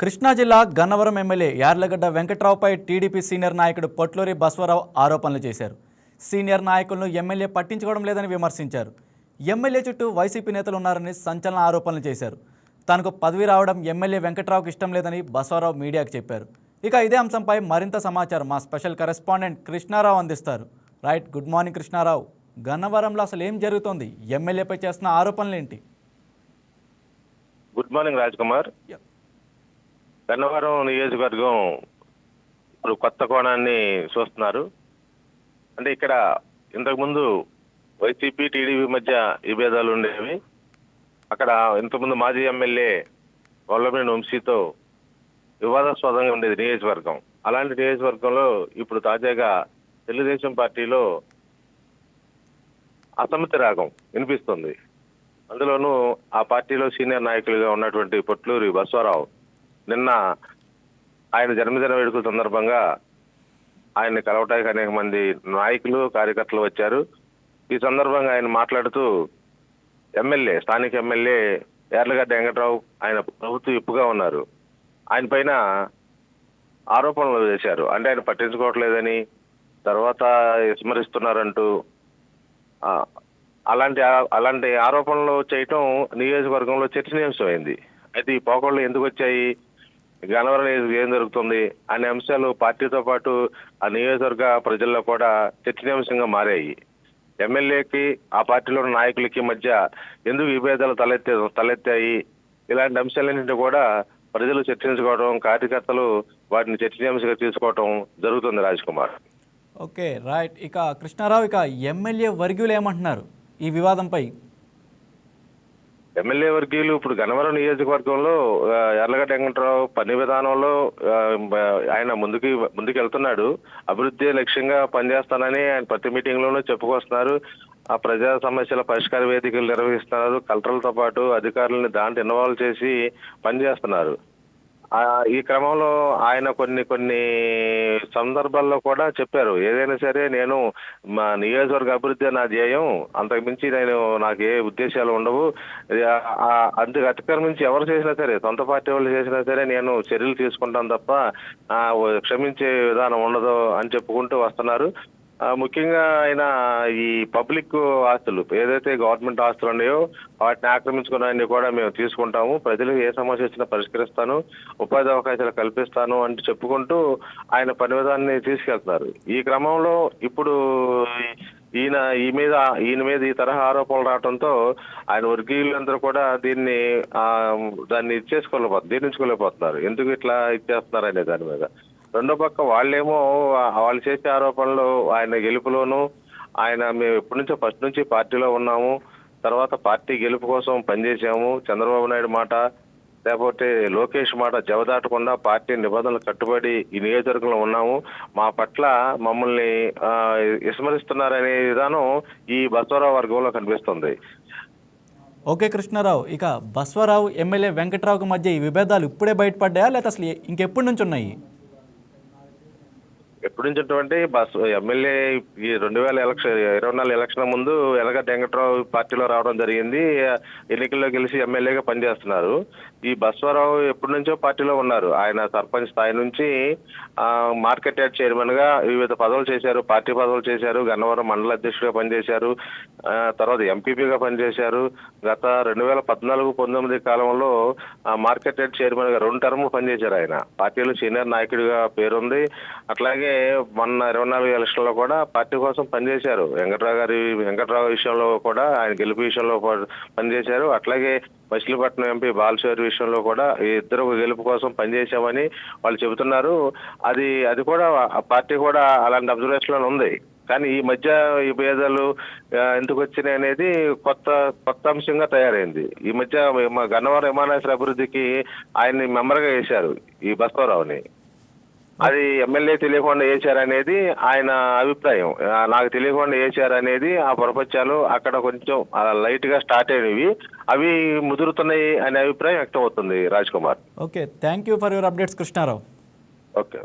కృష్ణా జిల్లా గన్నవరం ఎమ్మెల్యే యార్లగడ్డ వెంకట్రావుపై TDP senior నాయకుడు పొట్లూరి బస్వరావు ఆరోపణలు చేశారు. సీనియర్ నాయకులను ఎమ్మెల్యే పట్టించుకోవడం లేదని విమర్శించారు. ఎమ్మెల్యే చుట్టూ వైసీపీ నేతలు ఉన్నారని సంచలన ఆరోపణలు చేశారు. తనకు పదవి రావడం ఎమ్మెల్యే వెంకట్రావుకు ఇష్టం లేదని బస్వరావు మీడియాకు చెప్పారు. ఇక ఇదే అంశంపై మరింత సమాచారం మా స్పెషల్ కరెస్పాండెంట్ కృష్ణారావు అందిస్తారు. Right good morning Krishnarao. గన్నవరంలో అసలు ఏం జరుగుతోంది? ఎమ్మెల్యేపై చేస్తున్న ఆరోపణలు ఏంటి గుడ్ మార్నింగ్ రాజ్ కుమార్. గన్నవరం నియోజకవర్గం ఇప్పుడు కొత్త కోణాన్ని చూస్తున్నారు. అంటే ఇక్కడ ఇంతకుముందు వైసీపీ టీడీపీ మధ్య విభేదాలు ఉండేవి. అక్కడ ఇంతకుముందు మాజీ ఎమ్మెల్యే వల్లభేణి వంశీతో వివాదాస్పదంగా ఉండేది నియోజకవర్గం. అలాంటి నియోజకవర్గంలో ఇప్పుడు తాజాగా తెలుగుదేశం పార్టీలో అసమ్మతి రాగం వినిపిస్తుంది. అందులోనూ ఆ పార్టీలో సీనియర్ నాయకులుగా ఉన్నటువంటి పొట్లూరి బస్వారావు నిన్న ఆయన జన్మదిన వేడుకల సందర్భంగా ఆయన్ని కలవటానికి అనేక మంది నాయకులు కార్యకర్తలు వచ్చారు. ఈ సందర్భంగా ఆయన మాట్లాడుతూ ఎమ్మెల్యే స్థానిక ఎమ్మెల్యే ఎర్లగడ్డ వెంకట్రావు ఆయన ప్రభుత్వ ఇప్పుగా ఉన్నారు. ఆయన పైన ఆరోపణలు చేశారు అంటే ఆయన పట్టించుకోవట్లేదని తర్వాత విస్మరిస్తున్నారంటూ అలాంటి అలాంటి ఆరోపణలు చేయటం నియోజకవర్గంలో చర్చనీయాంశమైంది. అయితే ఈ పోకళ్ళు ఎందుకు వచ్చాయి? గనవరం ఏం జరుగుతుంది అనే అంశాలు పార్టీతో పాటు ఆ నియోజకవర్గ ప్రజల్లో కూడా చర్చనీయాంశంగా మారాయి. ఎమ్మెల్యేకి ఆ పార్టీలో ఉన్న నాయకులకి మధ్య ఎందుకు విభేదాలు తలెత్తే తలెత్తాయి? ఇలాంటి అంశాలన్నింటినీ కూడా ప్రజలు చర్చించుకోవడం కార్యకర్తలు వాటిని చర్చనీయాంశంగా తీసుకోవడం జరుగుతుంది రాజ్ కుమార్. Okay right. ఇక కృష్ణారావు ఇక ఎమ్మెల్యే వర్గీయులు ఏమంటున్నారు ఈ వివాదంపై? ఎమ్మెల్యే వర్గీయులు ఇప్పుడు గన్నవరం నియోజకవర్గంలో ఎర్లగడ్డ వెంకట్రావు పని విధానంలో ఆయన ముందుకు ముందుకు వెళ్తున్నాడు. అభివృద్ధి లక్ష్యంగా పనిచేస్తానని ఆయన ప్రతి మీటింగ్ లోనూ చెప్పుకొస్తున్నారు. ఆ ప్రజా సమస్యల పరిష్కార వేదికలు నిర్వహిస్తున్నారు. కలెక్టర్లతో పాటు అధికారులను దాంట్లో ఇన్వాల్వ్ చేసి పనిచేస్తున్నారు. ఈ క్రమంలో ఆయన కొన్ని కొన్ని సందర్భాల్లో కూడా చెప్పారు. ఏదైనా సరే నేను మా నియోజకవర్గ అభివృద్ధి నా ధ్యేయం. అంతకుమించి నేను నాకు ఏ ఉద్దేశాలు ఉండవు. అందుకు అతిక్రమించి ఎవరు చేసినా సరే సొంత పార్టీ వాళ్ళు చేసినా సరే నేను చర్యలు తీసుకుంటాను తప్ప క్షమించే విధానం ఉండదు అని చెప్పుకుంటూ వస్తున్నారు. ముఖ్యంగా ఆయన ఈ పబ్లిక్ ఆస్తులు ఏదైతే గవర్నమెంట్ ఆస్తులు ఉన్నాయో వాటిని ఆక్రమించుకున్నాయని కూడా మేము తీసుకుంటాము. ప్రజలకు ఏ సమస్య వచ్చినా పరిష్కరిస్తాను ఉపాధి అవకాశాలు కల్పిస్తాను అంటూ చెప్పుకుంటూ ఆయన పని విధానాన్ని తీసుకెళ్తున్నారు. ఈ క్రమంలో ఇప్పుడు ఈయన ఈ మీద ఈయన మీద ఈ తరహా ఆరోపణలు రావడంతో ఆయన వర్గీయులందరూ కూడా దీన్ని దాన్ని ఇచ్చేసుకోలేకపోతున్నారు దీనించుకోలేకపోతున్నారు ఎందుకు ఇట్లా ఇచ్చేస్తున్నారు అనే దాని మీద? రెండో పక్క వాళ్ళేమో వాళ్ళు చేసే ఆరోపణలు ఆయన గెలుపులోను ఆయన మేము ఎప్పటి నుంచో ఫస్ట్ నుంచి పార్టీలో ఉన్నాము. తర్వాత పార్టీ గెలుపు కోసం పనిచేసాము చంద్రబాబు నాయుడు మాట లేకపోతే లోకేష్ మాట జవదాటకుండా పార్టీ నిబంధనలు కట్టుబడి ఈ నియోజకవర్గంలో ఉన్నాము. మా పట్ల మమ్మల్ని విస్మరిస్తున్నారనే విధానం ఈ బసవరావు వర్గంలో కనిపిస్తుంది. ఓకే కృష్ణారావు ఇక బస్వరావు ఎమ్మెల్యే వెంకట్రావుకు మధ్య ఈ విభేదాలు ఇప్పుడే బయటపడ్డాయా లేకపోతే అసలు ఇంకెప్పటి నుంచి ఉన్నాయి? ఇప్పటి నుంచి ఉన్నటువంటి బస్ ఎమ్మెల్యే ఈ రెండు వేల ఎలక్షన్ ఇరవై నాలుగు ఎలక్షన్ ముందు ఎలగడ్డ వెంకట్రావు పార్టీలో రావడం జరిగింది. ఎన్నికల్లో గెలిచి ఎమ్మెల్యేగా పనిచేస్తున్నారు. ఈ బస్వరావు ఎప్పటి నుంచో పార్టీలో ఉన్నారు. ఆయన సర్పంచ్ స్థాయి నుంచి మార్కెట్ యార్డ్ చైర్మన్గా వివిధ పదవులు చేశారు. పార్టీ పదవులు చేశారు. గన్నవరం మండల అధ్యక్షుడిగా పనిచేశారు. తర్వాత ఎంపీపీగా పనిచేశారు. గత రెండు వేల పద్నాలుగు పంతొమ్మిది కాలంలో మార్కెట్ యార్డ్ చైర్మన్గా రెండు టర్మ్ పనిచేశారు ఆయన. పార్టీలో సీనియర్ నాయకుడిగా పేరుంది. అట్లాగే మొన్న ఇరవై నాలుగు ఎలక్షన్లో కూడా పార్టీ కోసం పనిచేశారు. వెంకట్రావు గారి వెంకట్రావు విషయంలో కూడా ఆయన గెలుపు విషయంలో పనిచేశారు. అట్లాగే మచిలీపట్నం ఎంపీ బాలశౌరి విషయంలో కూడా ఇద్దరు గెలుపు కోసం పనిచేశామని వాళ్ళు చెబుతున్నారు. అది అది కూడా పార్టీ కూడా అలాంటి అబ్జర్వేషన్లో ఉంది. కానీ ఈ మధ్య ఈ భేదాలు ఎందుకు వచ్చినాయి అనేది కొత్త కొత్త అంశంగా తయారైంది. ఈ మధ్య మా గన్నవరం విమానాశ్రయ అభివృద్ధికి ఆయన్ని మెంబర్గా వేశారు ఈ బస్వరావుని అది ఎమ్మెల్యే తెలియకుండా వేశారనేది ఆయన అభిప్రాయం. నాకు తెలియకుండా వేశారనేది ఆ ప్రపంచాలు అక్కడ కొంచెం లైట్గా స్టార్ట్ అయినవి. అవి ముదురుతున్నాయి అనే అభిప్రాయం వ్యక్తం అవుతుంది Raj Kumar. Okay thank you for your updates Krishnarao. Okay.